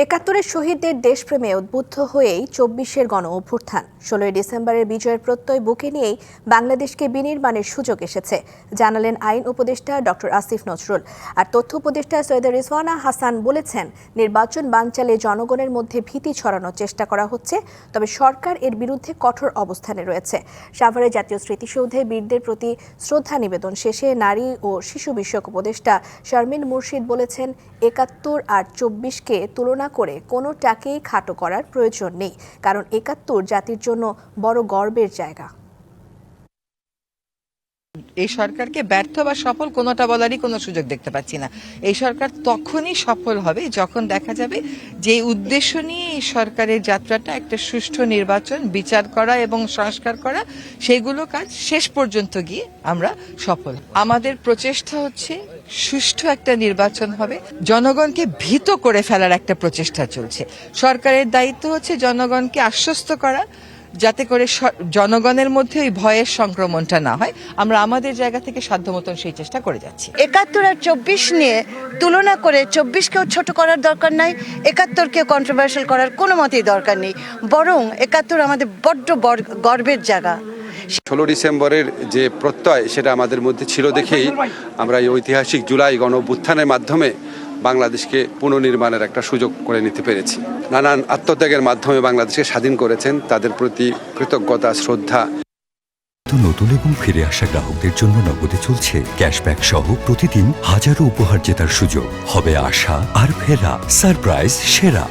একাত্তরের শহীদদের দেশপ্রেমে উদ্বুদ্ধ হয়েই চব্বিশের গণ অভ্যুত্থান। ষোলোই ডিসেম্বরের বিজয়ের প্রত্যয় বুকে নিয়েই বাংলাদেশকে বিনির্মাণের সুযোগ এসেছে, জানালেন আইন উপদেষ্টা ডক্টর আসিফ নজরুল। আর তথ্য উপদেষ্টা সৈয়দ রিজওয়ানা হাসান বলেছেন, নির্বাচন বানচালে জনগণের মধ্যে ভীতি ছড়ানোর চেষ্টা করা হচ্ছে, তবে সরকার এর বিরুদ্ধে কঠোর অবস্থানে রয়েছে। সাভারে জাতীয় স্মৃতিসৌধে বীরদের প্রতি শ্রদ্ধা নিবেদন শেষে নারী ও শিশু বিষয়ক উপদেষ্টা শারমিন মুর্শিদ বলেছেন, একাত্তর আর চব্বিশকে তুলনা করে কোনো টাকেই খাটো করার প্রয়োজন নেই কারণ একাত্তর জাতির জন্য বড় গর্বের জায়গা। এই সরকারকে ব্যর্থ বা সফল কোনোটা বলারই কোনো সুযোগ দেখতে পাচ্ছি না। এই সরকার তখনই সফল হবে যখন দেখা যাবে যে উদ্দেশ্য নিয়ে এই সরকারের যাত্রাটা একটা সুষ্ঠু নির্বাচন, বিচার করা এবং সংস্কার করা, সেগুলো কাজ শেষ পর্যন্ত গিয়ে আমরা সফল। আমাদের প্রচেষ্টা হচ্ছে সুষ্ঠু একটা নির্বাচন হবে। জনগণকে ভীত করে ফেলার একটা প্রচেষ্টা চলছে। সরকারের দায়িত্ব হচ্ছে জনগণকে আশ্বস্ত করা যাতে করে জনগণের মধ্যে ওই ভয়ের সংক্রমণটা না হয়। আমরা আমাদের জায়গা থেকে সাধ্য মতন সেই চেষ্টা করে যাচ্ছি। একাত্তর আর চব্বিশ নিয়ে তুলনা করে চব্বিশকেও ছোট করার দরকার নাই একাত্তরকেও কন্ট্রোভার্সিয়াল করার কোনো মতেই দরকার নেই। বরং একাত্তর আমাদের বড্ড গর্বের জায়গা। ষোলো ডিসেম্বরের যে প্রত্যয় সেটা আমাদের মধ্যে ছিল দেখেই আমরা এই ঐতিহাসিক জুলাই গণ মাধ্যমে বাংলাদেশকে পুনর্নির্মাণের একটা সুযোগ করে নিতে পেরেছি। নানান আত্মত্যাগের মাধ্যমে বাংলাদেশকে স্বাধীন করেছেন, তাদের প্রতি কৃতজ্ঞতা, শ্রদ্ধা। নতুন এবং ফিরে আসা গ্রাহকদের জন্য নগদে চলছে ক্যাশব্যাক সহ প্রতিদিন হাজারো উপহার জেতার সুযোগ। হবে আশা আর ফেরা, সারপ্রাইজ, সেরা।